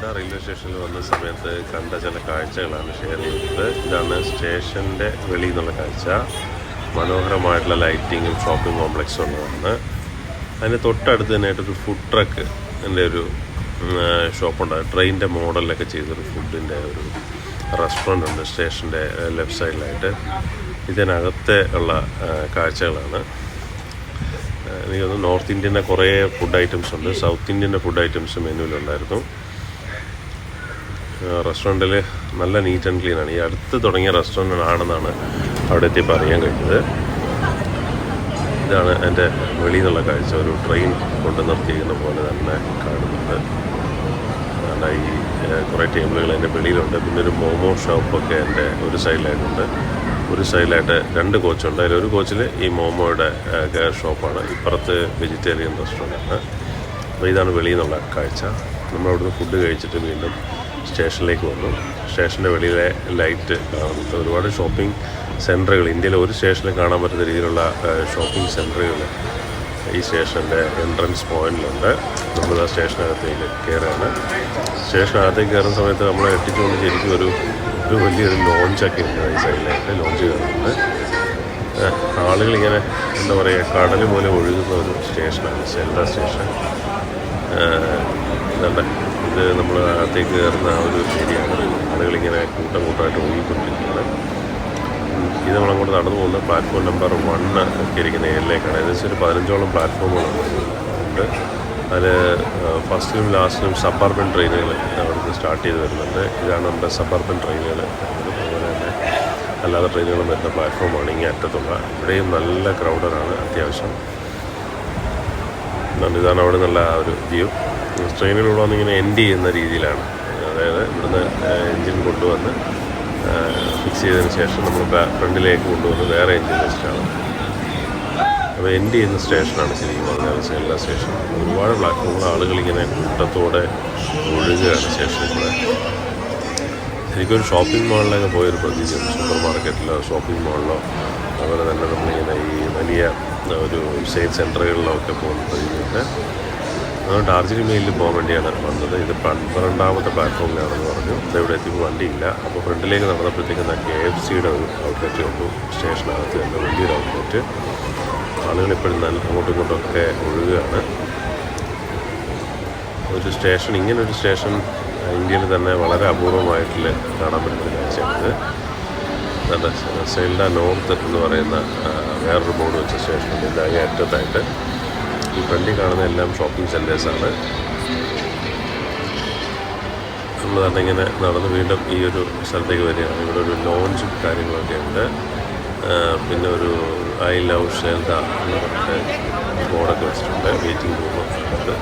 Zelda railway സ്റ്റേഷനിൽ വന്ന സമയത്ത് കണ്ട ചില കാഴ്ചകളാണ് ഷെയർ ചെയ്തത്. ഇതാണ് സ്റ്റേഷന്റെ വെളിയിൽ നിന്നുള്ള കാഴ്ച. മനോഹരമായിട്ടുള്ള ലൈറ്റിങ്ങും ഷോപ്പിംഗ് കോംപ്ലക്സും ഉള്ളതാണ്. അതിന് തൊട്ടടുത്ത് തന്നെയായിട്ടൊരു ഫുഡ് ട്രക്ക് എന്റെ ഒരു ഷോപ്പുണ്ട്. ട്രെയിനിന്റെ മോഡലിലൊക്കെ ചെയ്തൊരു ഫുഡിന്റെ ഒരു റെസ്റ്റോറന്റ് ഉണ്ട് സ്റ്റേഷന്റെ ലെഫ്റ്റ് സൈഡിലായിട്ട് ഇതിനകത്തെ ഉള്ള കാഴ്ചകളാണ്. എനിക്ക് തോന്നുന്നു നോർത്ത് ഇന്ത്യന്റെ കുറേ ഫുഡ് ഐറ്റംസ് ഉണ്ട്. സൗത്ത് ഇന്ത്യന്റെ ഫുഡ് ഐറ്റംസ് മെനുവിലുണ്ടായിരുന്നു റെസ്റ്റോറന്റിൽ നല്ല നീറ്റ് ആൻഡ് ക്ലീൻ ആണ്. ഈ അടുത്ത് തുടങ്ങിയ റെസ്റ്റോറന്റ് ആണെന്നാണ് അവിടെ എത്തിയപ്പോൾ അറിയാൻ കഴിഞ്ഞത് ഇതാണ് എന്റെ വെളിയിൽ നിന്നുള്ള കാഴ്ച. ഒരു ട്രെയിൻ കൊണ്ട് നിർത്തിയിരിക്കുന്ന പോലെ തന്നെ കാണുന്നുണ്ട് കാരണം ഈ കുറേ ടേബിളുകൾ എന്റെ വെളിയിലുണ്ട്. പിന്നെ ഒരു മോമോ ഷോപ്പൊക്കെ എന്റെ ഒരു സൈഡിലായിട്ടുണ്ട് ഒരു സൈഡിലായിട്ട് രണ്ട് കോച്ചുണ്ട് അതിൽ ഒരു കോച്ചിൽ ഈ മോമോയുടെ ഷോപ്പാണ് ഇപ്പുറത്ത് വെജിറ്റേറിയൻ റെസ്റ്റോറന്റാണ് അപ്പോൾ ഇതാണ് വെളിയിൽ നിന്നുള്ള കാഴ്ച. നമ്മളവിടുന്ന് ഫുഡ് കഴിച്ചിട്ട് വീണ്ടും സ്റ്റേഷനിലേക്ക് വന്നു. സ്റ്റേഷന്റെ വെളിയിലെ ലൈറ്റ് ഒരുപാട് ഷോപ്പിംഗ് സെന്ററുകൾ ഇന്ത്യയിലെ ഒരു സ്റ്റേഷനിൽ കാണാൻ പറ്റുന്ന രീതിയിലുള്ള ഷോപ്പിംഗ് സെന്ററുകൾ ഈ സ്റ്റേഷന്റെ എൻട്രൻസ് പോയിന്റിലുണ്ട്. നമ്മൾ ആ സ്റ്റേഷനകത്തേക്ക് കയറുകയാണ്. സ്റ്റേഷനകത്തേക്ക് കയറുന്ന സമയത്ത് നമ്മൾ എത്തിച്ചുകൊണ്ട് ശരിക്കും ഒരു ഒരു വലിയൊരു ലോഞ്ചൊക്കെ ഉണ്ട് ഈ സൈഡിലായിട്ട് ലോഞ്ച് കയറുന്നുണ്ട് ആളുകളിങ്ങനെ എന്താ പറയുക കടൽ പോലെ ഒഴുകുന്ന ഒരു സ്റ്റേഷനാണ് സെൻട്രൽ സ്റ്റേഷൻ. ഇതുണ്ട്. ഇത് നമ്മൾ അകത്തേക്ക് കയറുന്ന ഒരു ഏരിയയാണ്. ആളുകളിങ്ങനെ കൂട്ടം കൂട്ടമായിട്ട് ഒഴുകിക്കൊണ്ടിരിക്കുകയാണ് ഉം, ഇത് നമ്മളങ്ങോട്ട് നടന്നു പോകുന്ന പ്ലാറ്റ്ഫോം നമ്പർ വണ്ണ് ഒക്കെ ഇരിക്കുന്ന ഏരിയയിലേക്കാണ്. ഏകദേശം ഒരു പതിനഞ്ചോളം പ്ലാറ്റ്ഫോമുകളുണ്ട് അതിൽ ഫസ്റ്റിലും ലാസ്റ്റിലും സബർബൻ ട്രെയിനുകൾ അവിടുന്ന് സ്റ്റാർട്ട് ചെയ്ത് വരുന്നുണ്ട്. ഇതാണ് നമ്മുടെ സബർബൻ ട്രെയിനുകൾ അതുപോലെ തന്നെ അല്ലാതെ ട്രെയിനുകളും വരുന്ന പ്ലാറ്റ്ഫോമാണ് ഇങ്ങനെ അറ്റത്തുള്ള. ഇവിടെയും നല്ല ക്രൗഡഡാണ് അത്യാവശ്യം. ഇതാണ് അവിടെ നിന്നുള്ള ഒരു വ്യൂ ട്രെയിനിലൂടെ വന്നിങ്ങനെ എൻഡ് ചെയ്യുന്ന രീതിയിലാണ്. അതായത് ഇവിടുന്ന് എൻജിൻ കൊണ്ടുവന്ന് ഫിക്സ് ചെയ്തതിന് ശേഷം നമ്മൾ ഫ്രണ്ടിലേക്ക് കൊണ്ടുവന്ന് വേറെ എൻജിൻ വെച്ചിട്ടാണ് അപ്പോൾ എൻഡ് ചെയ്യുന്ന സ്റ്റേഷനാണ് ശരിക്കും പറഞ്ഞാൽ എല്ലാ സ്റ്റേഷൻ ഒരുപാട് പ്ലാറ്റ്ഫോമുകൾ ആളുകൾ ഇങ്ങനെ കൂട്ടത്തോടെ ഒഴുകുകയാണ് സ്റ്റേഷനിലൂടെ ശരിക്കും ഷോപ്പിംഗ് മാളിലൊക്കെ പോയൊരു പ്രതീതിയുണ്ട് സൂപ്പർ മാർക്കറ്റിലോ ഷോപ്പിംഗ് മാളിലോ അതുപോലെ തന്നെ നമ്മളിങ്ങനെ ഈ വലിയ ഒരു സെയിൽ സെന്ററുകളിലോ ഒക്കെ പോകുന്ന പ്രതീതിയുണ്ട് നമ്മൾ ഡാർജിലിംഗ് മെയിലിൽ പോകാൻ വേണ്ടിയാണ് വന്നത്. ഇത് പന്ത്രണ്ടാമത്തെ പ്ലാറ്റ്ഫോമിലാണെന്ന് പറഞ്ഞു. ഇവിടെ എത്തിയപ്പോൾ വണ്ടിയില്ല. അപ്പോൾ ഫ്രണ്ടിലേക്ക് നടന്നപ്പോഴത്തേക്കും കെ എഫ് സിയുടെ ഒരു ഔട്ട്ലെറ്റ് കണ്ടു. സ്റ്റേഷനകത്ത് തന്നെ വലിയൊരു ഔട്ട്ലെറ്റ് ആളുകൾ ഇപ്പോഴും നല്ല അങ്ങോട്ടും ഇങ്ങോട്ടൊക്കെ ഒഴുകുകയാണ്. ഒരു സ്റ്റേഷൻ ഇങ്ങനൊരു സ്റ്റേഷൻ ഇന്ത്യയിൽ തന്നെ വളരെ അപൂർവമായിട്ടുള്ള കാണാൻ പറ്റുന്ന കാഴ്ചയാണിത് നല്ല സെൽഡ നോർത്ത് എന്ന് പറയുന്ന വേറൊരു ബോർഡ് വെച്ച സ്റ്റേഷനുണ്ട്. അങ്ങേ അറ്റത്തായിട്ട് ഈ ഫ്രണ്ടിൽ കാണുന്ന എല്ലാം ഷോപ്പിംഗ് സെന്റേഴ്സാണ് നമ്മൾ ഇങ്ങനെ നടന്ന് വീണ്ടും ഈ ഒരു സ്ഥലത്തേക്ക് വരികയാണ്. ഇവിടെ ഒരു ലോഞ്ചും കാര്യങ്ങളൊക്കെ ഉണ്ട്. പിന്നെ ഒരു ഐ ലവ് ഷെൽഡ എന്ന് പറഞ്ഞിട്ട് ബോർഡൊക്കെ വെച്ചിട്ടുണ്ട്. വെയിറ്റിംഗ് റൂമൊക്കെ ഉണ്ട്.